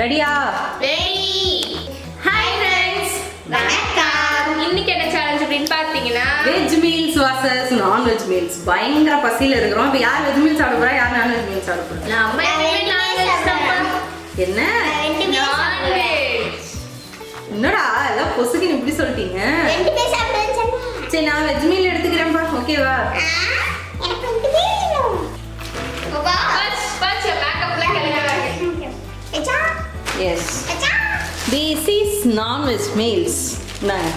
ரெடியா ready hi friends வணக்கம். இன்னைக்கு என்ன சேலஞ்ச் அப்படின்னு பார்த்தீங்கன்னா veg meals versus non veg meals பயங்கர பசியில இருக்கிறோம். இப்போ யார் வெஜ் மீல்ஸ் சாப்பிட போறா? யார் நான்வெஜ் மீல்ஸ் சாப்பிட போறா? நம்ம என்ன? நான்வெஜ் என்னடா எல்லாம் பொசுக்குன்னு இப்படி சொல்லிட்டீங்க. சரி நான் வெஜ் மீல் எடுத்துக்கிறேன்ப்பா. ஓகேவா yes this is non veg meals நான்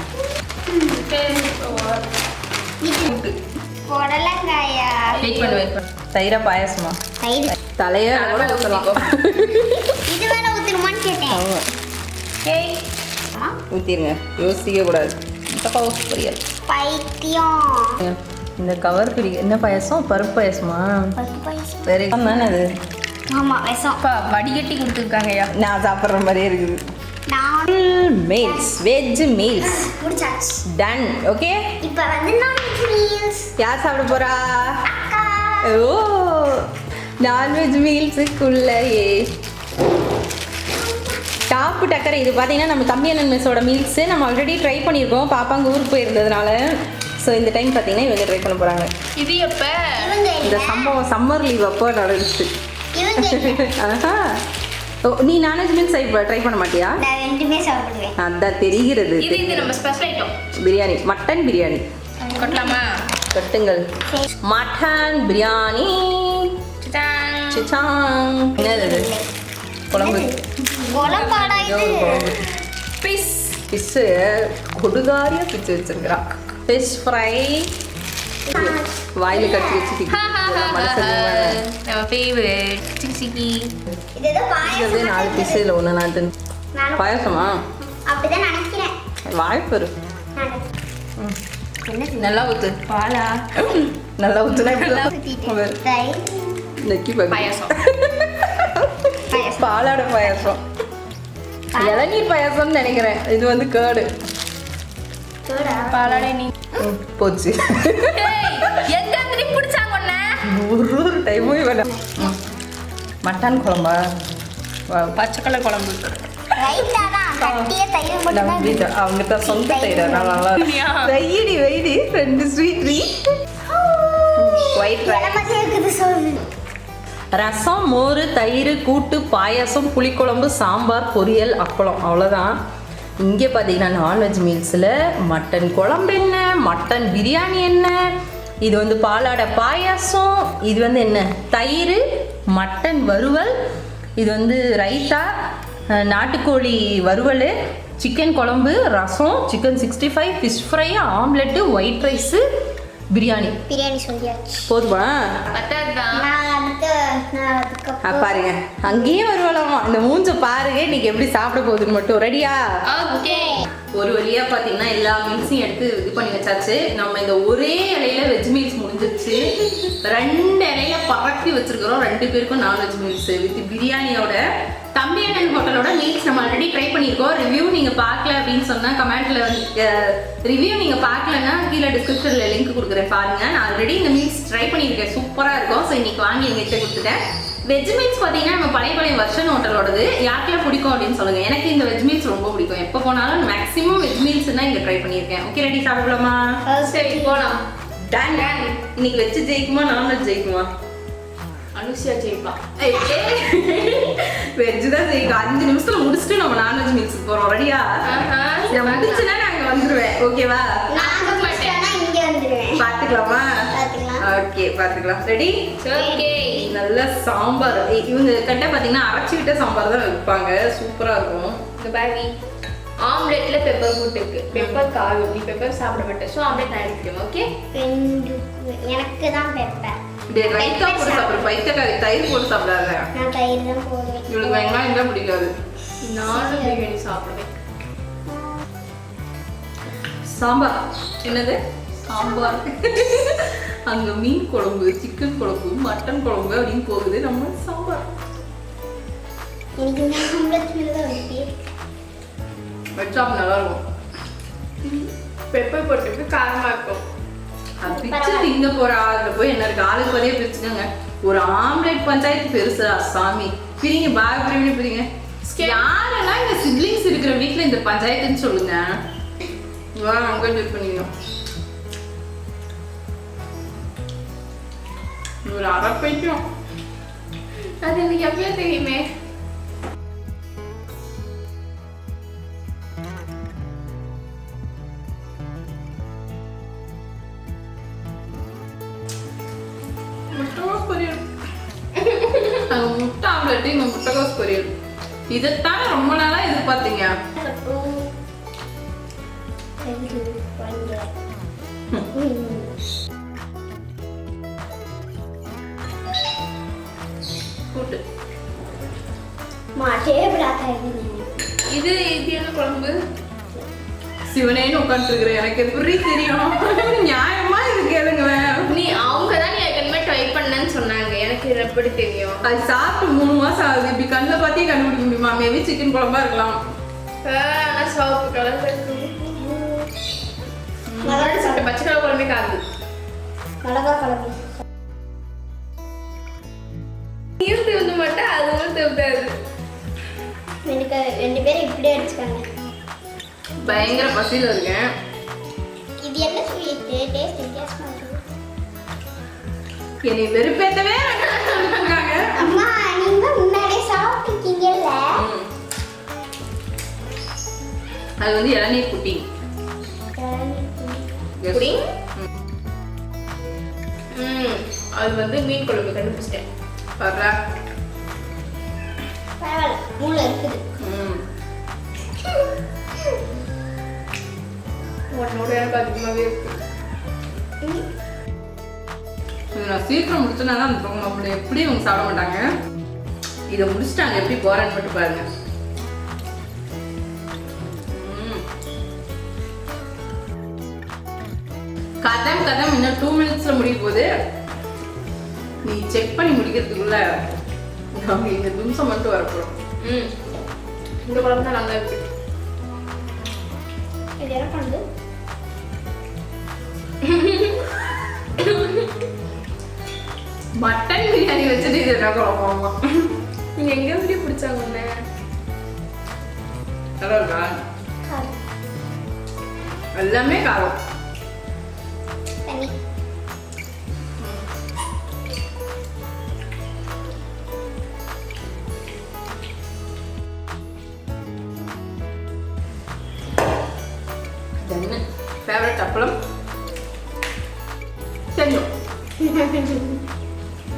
புடலங்காயா வெயிட் பண்ணு வெயிட் பண்ணு. தயிரா பாயசமா? தயிர். தலைய கூட ஊற்றலாம் இது கேட்டேன். யோசிக்க கூடாது. தப்பா பொரியல். பைத்தியம். இந்த கவர் பிடி என்ன பாயசம்? பருப்பு பாயசமா? பருப்பு பாயாசம். வேற தானே அது? ஆமா விஷம். அப்பா வடிகட்டி கொடுத்துருக்காங்கய்யா. நான் சாப்பிட்ற மாதிரியே இருக்குது. நான் மீல்ஸ் வெஜ் மீல்ஸ் முடிச்சாச்சு. டன் ஓகே இப்போ வந்து நான்வெஜ் மீல்ஸ் யார் சாப்பிட போறா? அக்கா. ஓ நான்வெஜ் மீல்ஸுக்குள்ளேயே டாப்பு டக்கரை இது பார்த்தீங்கன்னா நம்ம தம்பி அண்ணன் மிஸ்ஸோட மீல்ஸு நம்ம ஆல்ரெடி ட்ரை பண்ணியிருக்கோம். பாப்பாங்க ஊருக்கு போயிருந்ததுனால. ஸோ இந்த டைம் பார்த்தீங்கன்னா இவங்க ட்ரை பண்ண போகிறாங்க இது எப்ப? இந்த சம்பவம் சம்மர் லீவ் அப்போ நடந்துச்சு. ஆஹா. ஓ நீ நான்வெஜ் மீல்ஸ் ட்ரை பண்ண மாட்டியா? நான் ரெண்டுமே சாப்பிடுவேன். அதான் தெரிகிறது. இது இது நம்ம special item biryani. Mutton biryani. கொட்டலாமா? கட்டுங்கள். மட்டன் பிரியாணி. சிச்சாங். என்னது? குழம்பு. குழம்பாடா இது? பிஸ் ஃபிஷ்ஷு கொடுகாரியாக பிச்சு வச்சிருக்கிறான் ஃபிஷ் ஃப்ரை வாயில கட்டி வச்சு ஹா, ஹா, ஹா, ஹா, ஹா. நம்ம ஃபேவரட் சிக்கி சிக்கி. இது ஏதோ பாயாசம் நாலு பிஸ் இல்லை ஒன்று நாட்டு பாயசமா? அப்படிதான் நினைக்கிறேன். வாய்ப்பு இருக்கு. நல்லா ஊத்து. பாலா. நல்லா ஊத்துனா நெக்கி பாயாசம். பாலாட பாயாசம். இளநீர் பாயாசம்னு நினைக்கிறேன். இது வந்து கேர்டு போச்சு. எங்க பிடிச்சாங்க ஒரு ஒரு டைமும் மட்டன் குழம்பா? Wow. பச்சை கலர் குழம்பு. அவங்க தான்? சொந்த தயிர் நல்லா யா. வெயிடி வெயிடி ரெண்டு ஸ்வீட் ஒயிட் ரசம் மோர் தயிர் கூட்டு பாயாசம் புளிக்குழம்பு சாம்பார் பொரியல் அப்பளம். அவ்வளோதான் இங்கே பார்த்தீங்கன்னா நான்வெஜ் மீல்ஸில் மட்டன் குழம்பு என்ன? மட்டன் பிரியாணி என்ன? இது வந்து பாலாடை பாயாசம். இது வந்து என்ன? தயிர் மட்டன் வறுவல். இது வந்து ரைத்தா நாட்டுக்கோழி வறுவல் சிக்கன் குழம்பு ரசம் chicken sixty five fish fry omelette white rice biryani biryani சொல்லியாச்சு. போதுமா? பத்தாதுதான் நான் அடுத்து நான் ஆ, அதுக்கப்புறம் பாருங்க. அங்கேயே வருவலாமா இந்த மூஞ்ச பாருங்க இன்னைக்கு எப்படி சாப்பிட போகுதுன்னு மட்டும். ரெடியா ஓகே. ஒரு வழியா பாத்தீங்கன்னா எல்லா மீல்ஸையும் எடுத்து இது பண்ணி வச்சாச்சு. நம்ம இந்த ஒரே இலையில வெஜ் மீல்ஸ் முடிஞ்சிருச்சு. ரெண்டு இலையில பரப்பி வச்சிருக்கிறோம். ரெண்டு பேருக்கும் நான்வெஜ் மீல்ஸ் வித் பிரியாணியோட தம்பி அண்ணன் ஹோட்டலோட மீல்ஸ் நம்ம ஆல்ரெடி ட்ரை பண்ணியிருக்கோம். ரிவ்யூ நீங்க பார்க்கல அப்படின்னு சொன்னா கமெண்ட்ல வந்து ரிவ்யூ நீங்க பார்க்கலன்னா கீழே டிஸ்கிரிப்ஷன்ல லிங்க் கொடுக்குறேன் பாருங்க. நான் ஆல்ரெடி இந்த மீல்ஸ் ட்ரை பண்ணியிருக்கேன். சூப்பரா இருக்கும். ஸோ இன்னைக்கு வாங்கி எங்ககிட்ட கொடுத்துட்டேன். வெஜ் மீல்ஸ் பார்த்தீங்கன்னா நம்ம பழைய பழைய வருஷன் ஹோட்டலோடது. யாருக்கெல்லாம் பிடிக்கும் அப்படின்னு சொல்லுங்க. எனக்கு இந்த வெஜ் மீல்ஸ் ரொம்ப பிடிக்கும். எப்போ போனாலும் மேக்ஸிமம் வெஜ் மீல்ஸ் தான் இங்கே ட்ரை பண்ணியிருக்கேன். ஓகே ரெடி சாப்பிடலாமா? சரி. போலாம். டன் இன்னைக்கு வெஜ் ஜெயிக்குமா? நான்வெஜ் ஜெயிக்குமா? அனுஷியா ஜெயிப்பா. வெஜ் தான் ஜெயிக்கும். அஞ்சு நிமிஷத்துல முடிச்சுட்டு நம்ம நான்வெஜ் மீல்ஸுக்கு போறோம். ரெடியா ஆஹா. நான் முடிச்சுன்னா நாங்க வந்துருவேன். ஓகேவா நாங்க முடிச்சிட்டோம்னா இங்க வந்துடுவேன் பாத்துக்கலாமா பாத்துக்கலாம்? ஓகே பாத்துக்கலாம். ரெடி ஓகே நல்ல சாம்பார். இவங்க கிட்ட பாத்தீங்கன்னா அரைச்சி விட்ட சாம்பார் தான் வைப்பாங்க. சூப்பரா இருக்கும். இந்த பாவி ஆம்லெட்ல பெப்பர் போட்டு இருக்கு பெப்பர் காரம் நீ பெப்பர் சாப்பிட மாட்டேன் ஸோ ஆம்லெட் நான் எடுத்துக்கிறேன் ஓகே எனக்கு தான் பெப்பர் டே ரைத்தா போட்டு சாப்பிடு. பைத்தக்காரி தயிர் போட்டு சாப்பிடாத. நான் தயிர் தான் போடுவேன். இவளுக்கு வெங்காயம் தான் பிடிக்காது. நானும் பிரியாணி சாப்பிடுவேன். சாம்பார். என்னது? சாம்பார். அங்க மீன் குழம்பு சிக்கன் குழம்பு மட்டன் குழம்பு அப்படின்னு போகுது. நம்ம சாம்பார். வச்சா நல்லா இருக்கும் பெப்பர் போட்டுருக்கு காரமா இருக்கும். பிச்சு திங்க போற ஆளுல போய் என்ன இருக்கு? ஆளுக்கு பதியே பிரிச்சுக்கோங்க ஒரு ஆம்லெட் பஞ்சாயத்து பெருசா சாமி. பிரிங்க பாக பிரிவினை பிரிங்க. யாரெல்லாம் இந்த சிப்ளிங்ஸ் இருக்கிற வீட்ல இந்த பஞ்சாயத்துன்னு சொல்லுங்க. வா அங்க ஒரு அரை பைக்கும் அது எனக்கு எப்பயோ தெரியுமே முட்டை ஆம்லெட் இங்க முட்டைகோஸ் பொரியல் இதைத்தான் ரொம்ப நாளா எதிர்பார்த்தீங்க? அப்புறம் ரெண்டு கூட்டு இது இது என்ன குழம்பு? சிவனேன்னு உட்காந்துருக்குற எனக்கு எப்படி தெரியும்? நியாயமா இது கேளுங்களேன் நீ அவங்க தான் நீ ஏற்கனவே ட்ரை பண்ணேன்னு சொன்னாங்க. எனக்கு இது எப்படி தெரியும்? அது சாப்பிட்டு மூணு மாசம் ஆகுது. இப்படி கண்ணில் பார்த்தே கண்டுபிடிக்க முடியுமா? மேபி சிக்கன் குழம்பா இருக்கலாம். நான் சிவப்பு மறுபடியும் சாப்பிட்ட பச்சை கலர் குழம்பே காது. மிளகா குழம்பு? பயங்கர பசியில இருக்கேன் இது என்ன சொல்லிட்டு டேஸ்ட் வித்தியாசமா இருக்கு என்னை வெறுப்பேத்தவே அம்மா நீங்க முன்னாடியே சாப்பிட்டுருக்கீங்கல்ல. அது வந்து இளநீர் குட்டி Yes. புடி? ம். ம் அது வந்து மீன் குழம்பு கண்டுபிடிச்சிட்டேன் பாருடா. பரவாயில்ல மூளை இருக்குது ம். உன்னோட எனக்கு அதிகமாகவே இருக்கு. இது நான் சீக்கிரம் முடிச்சனால தான் அந்த அப்படி எப்படி இவங்க சாப்பிட மாட்டாங்க. இதை முடிச்சிட்டாங்க எப்படி போறேன்னு மட்டும் பாருங்க. கதம் கதம் இன்னும் டூ மினிட்ஸ்ல முடிய போகுது. நீ செக் பண்ணி முடிக்கிறதுக்குள்ள நாங்க இந்த நிமிஷம் மட்டும் வரப்போறோம். ம். இந்த குழம்பு தான் நல்லா இருக்கு. இது என்ன பண்ணுது? மட்டன் பிரியாணி வச்சுட்டு இது என்ன குழம்புமா நீங்க எங்க எப்படி பிடிச்சாங்க உன்னை நல்லா இருக்கா காரம். எல்லாமே காரம் ஃபேவரட் அப்பளம்?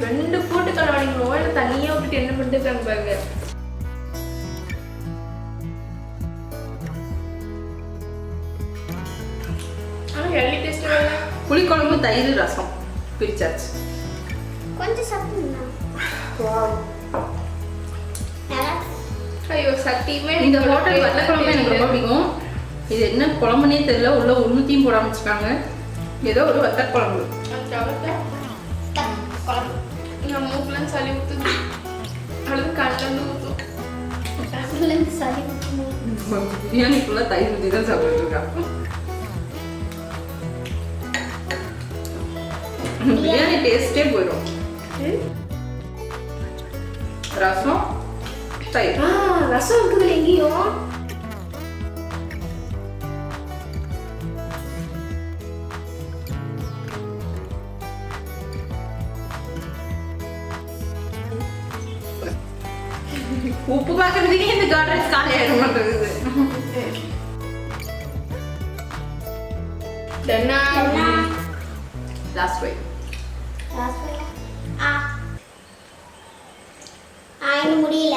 ரெண்டு போட்டு கலவாடிங்களோ இல்லை தனியா விட்டுட்டு என்ன பண்ணிட்டு பாருங்க. புளிக்குழம்பு தயிர் ரசம். பிரிச்சாச்சு. கொஞ்சம் நல்லா ஐயோ சத்தியமே இந்த ஹோட்டல் வத்த குழம்பு எனக்கு ரொம்ப பிடிக்கும். இது என்ன குழம்புனே தெரியல. உள்ள ஒன்றுத்தையும் போடாம வச்சுருக்காங்க. ஏதோ ஒரு வத்த குழம்பு பிரியாணி ஃபுல்லாக தயிர் ஊற்றி தான் சாப்பிட்டு இருக்கா பிரியாணி டேஸ்டே போயிடும். ரசம் தயிர். ஆ ரசம் இருக்குது எங்கேயும்? உப்பு பார்க்கறதுக்கே இந்த கார்டன் காலியாக மாட்டேங்குது. டன்னா என்ன லாஸ்ட் வை முடியல.